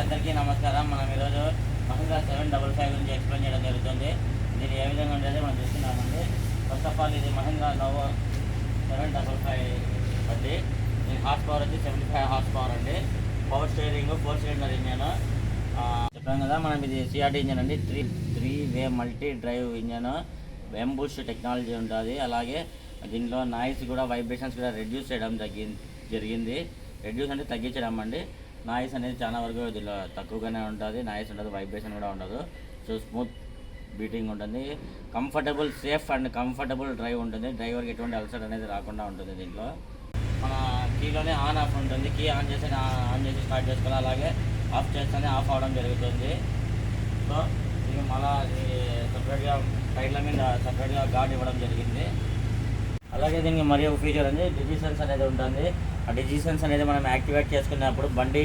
అందరికీ నమస్కారం. మనం ఈరోజు మహీంద్రా సెవెన్ డబల్ ఫైవ్ గురించి ఎక్స్ప్లెయిన్ చేయడం జరుగుతుంది. దీని ఏ విధంగా ఉండేది మనం చూస్తున్నామండి. ఫస్ట్ ఆఫ్ ఆల్ ఇది Mahindra Novo seven double five బండి దీని హార్స్ పవర్ వచ్చి సెవెంటీ ఫైవ్ హార్స్ పవర్ అండి. Power steering four cylinder engine. చెప్పాం కదా మనం ఇది సిఆర్టీ ఇంజన్ అండి. Three three way multi drive engine. Ambush technology ఉంటుంది. అలాగే దీనిలో నాయిస్ కూడా వైబ్రేషన్స్ కూడా రెడ్యూస్ చేయడం తగ్గి జరిగింది. రెడ్యూస్ అంటే తగ్గించడం అండి. నాయిస్ అనేది చాలా వరకు దీనిలో తక్కువగానే ఉంటుంది. నాయిస్ ఉండదు వైబ్రేషన్ కూడా ఉండదు. సో స్మూత్ బీటింగ్ ఉంటుంది. Comfortable safe and comfortable drive ఉంటుంది. డ్రైవర్కి ఎటువంటి అలసట అనేది రాకుండా ఉంటుంది దీంట్లో. మన కీలోనే ఆన్ ఆఫ్ ఉంటుంది. కీ ఆన్ చేసి ఆన్ చేసి స్టార్ట్ చేసుకోవాలి. అలాగే ఆఫ్ చేస్తేనే ఆఫ్ అవడం జరుగుతుంది. సో ఇది మళ్ళీ సపరేట్గా టైర్ల మీద సపరేట్గా గార్డ్ ఇవ్వడం జరిగింది. అలాగే దీనికి మరి ఒక ఫీచర్ ఉంది. డిజిసెన్స్ అనేది ఉంటుంది. ఆ డిజిసెన్స్ అనేది మనం యాక్టివేట్ చేసుకున్నప్పుడు బండి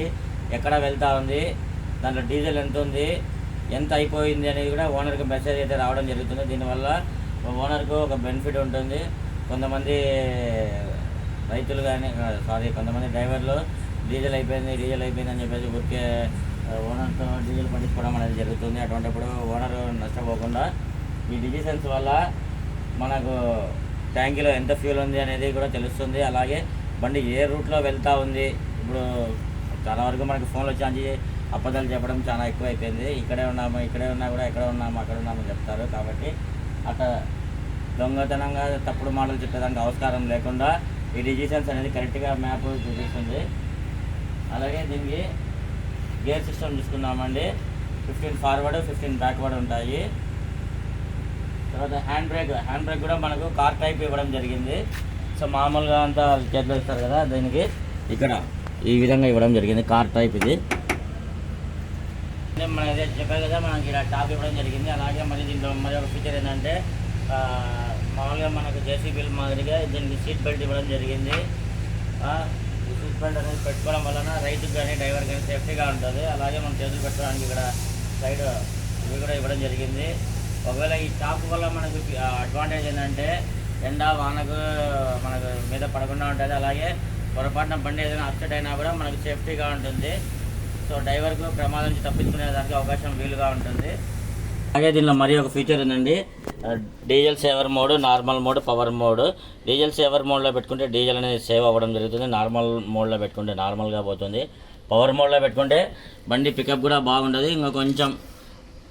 ఎక్కడ వెళ్తా ఉంది దాంట్లో డీజిల్ ఎంత ఉంది ఎంత అయిపోయింది అనేది కూడా ఓనర్కి మెసేజ్ అయితే రావడం జరుగుతుంది. దీనివల్ల ఓనర్కు ఒక బెనిఫిట్ ఉంటుంది. కొంతమంది రైతులు కానీ సారీ కొంతమంది డ్రైవర్లు డీజిల్ అయిపోయింది డీజిల్ అయిపోయింది అని చెప్పేసి ఊరికే ఓనర్తో డీజిల్ పట్టించుకోవడం అనేది జరుగుతుంది. అటువంటిప్పుడు ఓనర్ నష్టపోకుండా ఈ డిజిసెన్స్ వల్ల మనకు ట్యాంకీలో ఎంత ఫ్యూల్ ఉంది అనేది కూడా తెలుస్తుంది. అలాగే బండి ఏ రూట్లో వెళ్తూ ఉంది. ఇప్పుడు చాలా వరకు మనకి ఫోన్లో ఛార్జ్ అబద్ధాలు చెప్పడం చాలా ఎక్కువ అయిపోయింది ఇక్కడే ఉన్నాము ఇక్కడే ఉన్నా కూడా ఎక్కడ ఉన్నాము అక్కడ ఉన్నాము చెప్తారు. కాబట్టి అక్కడ దొంగతనంగా తప్పుడు మాటలు చెప్పేదానికి అవసరం లేకుండా ఈ డిజిషన్స్ అనేది కరెక్ట్గా మ్యాప్ చూపిస్తుంది. అలాగే దీనికి గేర్ సిస్టమ్ చూసుకున్నామండి ఫిఫ్టీన్ ఫార్వర్డ్ ఫిఫ్టీన్ బ్యాక్వర్డ్ ఉంటాయి. తర్వాత హ్యాండ్ బ్రేక్ హ్యాండ్ బ్రేక్ కూడా మనకు కార్ టైప్ ఇవ్వడం జరిగింది. సో మామూలుగా అంతా చేతిలో ఇస్తారు కదా దీనికి. ఇక్కడ ఈ విధంగా ఇవ్వడం జరిగింది కార్ టైప్ ఇది. మనం అదే చెప్పారు కదా మనకి ఇలా టాప్ ఇవ్వడం జరిగింది. అలాగే మళ్ళీ దీంట్లో మరి ఒక ఫీచర్ ఏంటంటే మామూలుగా మనకు జేసీబీల మాదిరిగా దీనికి సీట్ బెల్ట్ ఇవ్వడం జరిగింది. సీట్ బెల్ట్ అనేది పెట్టుకోవడం వలన రైతుకు కానీ డ్రైవర్ కానీ సేఫ్టీగా ఉంటుంది. అలాగే మనం చేతులు పెట్టుకోవడానికి ఇక్కడ సైడ్ ఇవి కూడా ఇవ్వడం జరిగింది. ఒకవేళ ఈ టాప్ వల్ల మనకు అడ్వాంటేజ్ ఏంటంటే ఎండ వానకు మనకు మీద పడకుండా ఉంటుంది. అలాగే పొరపాటున బండి ఏదైనా అప్సెట్ అయినా కూడా మనకు సేఫ్టీగా ఉంటుంది. సో డ్రైవర్కు ప్రమాదం నుంచి తప్పించుకునే దానికి అవకాశం వీలుగా ఉంటుంది. అలాగే దీనిలో మరి ఒక ఫీచర్ ఉందండి diesel saver mode normal mode power mode diesel saver మోడ్లో పెట్టుకుంటే డీజిల్ అనేది సేవ్ అవ్వడం జరుగుతుంది. నార్మల్ మోడ్లో పెట్టుకుంటే నార్మల్గా పోతుంది. పవర్ మోడ్లో పెట్టుకుంటే బండి పికప్ కూడా బాగుంటుంది. ఇంకా కొంచెం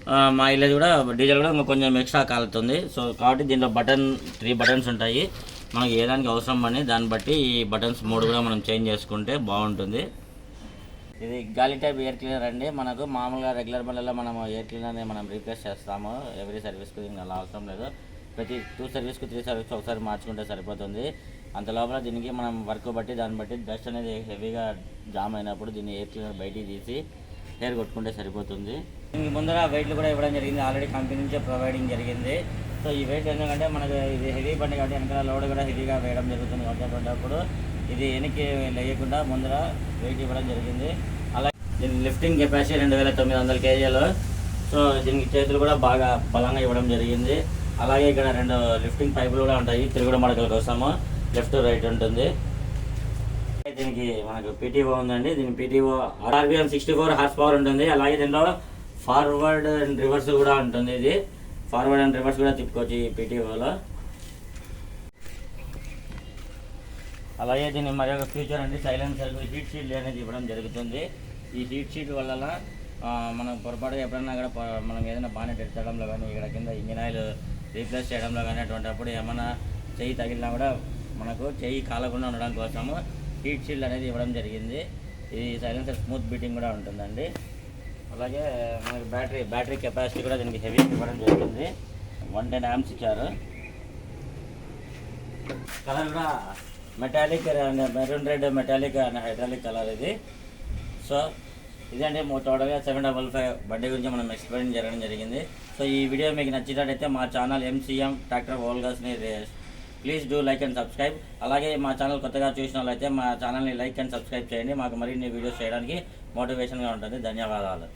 మా మైలేజ్ కూడా డీజిల్ కూడా కొంచెం ఎక్స్ట్రా కాలుతుంది. సో కాబట్టి దీంట్లో బటన్ త్రీ బటన్స్ ఉంటాయి. మనకి ఏ దానికి అవసరం అని దాన్ని బట్టి ఈ బటన్స్ మూడు కూడా మనం చేంజ్ చేసుకుంటే బాగుంటుంది. ఇది గాలి టైప్ ఎయిర్ క్లీనర్ అండి. మనకు మామూలుగా రెగ్యులర్ బండ్లలో మనం ఎయిర్ క్లీనర్ని మనం రీప్లేస్ చేస్తాము. ఎవ్రీ సర్వీస్కి దీనికి అలా అవసరం లేదు. ప్రతి టూ సర్వీస్కి త్రీ సర్వీస్ ఒకసారి మార్చుకుంటే సరిపోతుంది. అంత లోపల దీనికి మనం వర్క్ బట్టి దాన్ని బట్టి డస్ట్ అనేది హెవీగా జామ్ అయినప్పుడు దీన్ని ఎయిర్ క్లీనర్ బయటికి తీసి హెయిర్ కొట్టుకుంటే సరిపోతుంది. దీనికి ముందర వెయిట్లు కూడా ఇవ్వడం జరిగింది. ఆల్రెడీ కంపెనీ నుంచే ప్రొవైడింగ్ జరిగింది. సో ఈ వెయిట్ ఎందుకంటే మనకు ఇది హెవీ బండి కాబట్టి వెనకాల లోడ్ కూడా హెవీగా వేయడం జరుగుతుంది కాబట్టి ఇది వెనక్కి లేయకుండా ముందర వెయిట్ ఇవ్వడం జరిగింది. అలాగే దీని లిఫ్టింగ్ కెపాసిటీ రెండు వేల తొమ్మిది వందల కేజీలు. సో దీనికి చేతులు కూడా బాగా బలంగా ఇవ్వడం జరిగింది. అలాగే ఇక్కడ రెండు లిఫ్టింగ్ పైపులు కూడా ఉంటాయి. తిరుగుడు మడకల కోసము. లెఫ్ట్ రైట్ ఉంటుంది. దీనికి మనకు పీటీఓ ఉందండి. దీని PTO RPM sixty four horse power ఉంటుంది. అలాగే దీనిలో ఫార్వర్డ్ అండ్ రివర్స్ కూడా ఉంటుంది ఇది. ఫార్వర్డ్ అండ్ రివర్స్ కూడా తిప్పుకోవచ్చు ఈ పీటీఓలో అలాగే దీని మరి ఒక ఫ్యూచర్ అండి. సైలెన్సర్ హీట్ షీట్ అనేది ఇవ్వడం జరుగుతుంది. ఈ హీట్ షీట్ వల్ల మనం పొరపాటుగా ఎప్పుడన్నా కూడా మనం ఏదైనా బాగానే ఎత్తడంలో కానీ ఇక్కడ కింద ఇంజిన్ ఆయిల్ రీప్లేస్ చేయడంలో కానీ అటువంటి అప్పుడు ఏమైనా చెయ్యి తగిలినా కూడా మనకు చెయ్యి కాలకుండా ఉండడం కోసము హీట్ షీల్డ్ అనేది ఇవ్వడం జరిగింది. ఈ సైలెన్సర్ స్మూత్ బీటింగ్ కూడా ఉంటుందండి. అలాగే మనకి బ్యాటరీ బ్యాటరీ కెపాసిటీ కూడా దీనికి హెవీ ఇవ్వడం జరుగుతుంది. వన్ టెన్ యామ్స్ ఇచ్చారు. కలర్ కూడా metallic maroon red metallic and hydraulic colour ఇది. సో ఇదండి టోటల్గా సెవెన్ డబల్ ఫైవ్ బండి గురించి మనం ఎక్స్ప్లెయిన్ చేయడం జరిగింది. సో ఈ వీడియో మీకు నచ్చినట్టయితే మా channel MCM tractor ఓల్గాస్ని please do like and subscribe అలాగే మా ఛానల్ కొత్తగా చూసిన వాళ్ళైతే మా ఛానల్ని లైక్ అండ్ సబ్స్క్రైబ్ చేయండి. మాకు మరిన్ని వీడియోస్ చేయడానికి మోటివేషన్గా ఉంటుంది. ధన్యవాదాలు.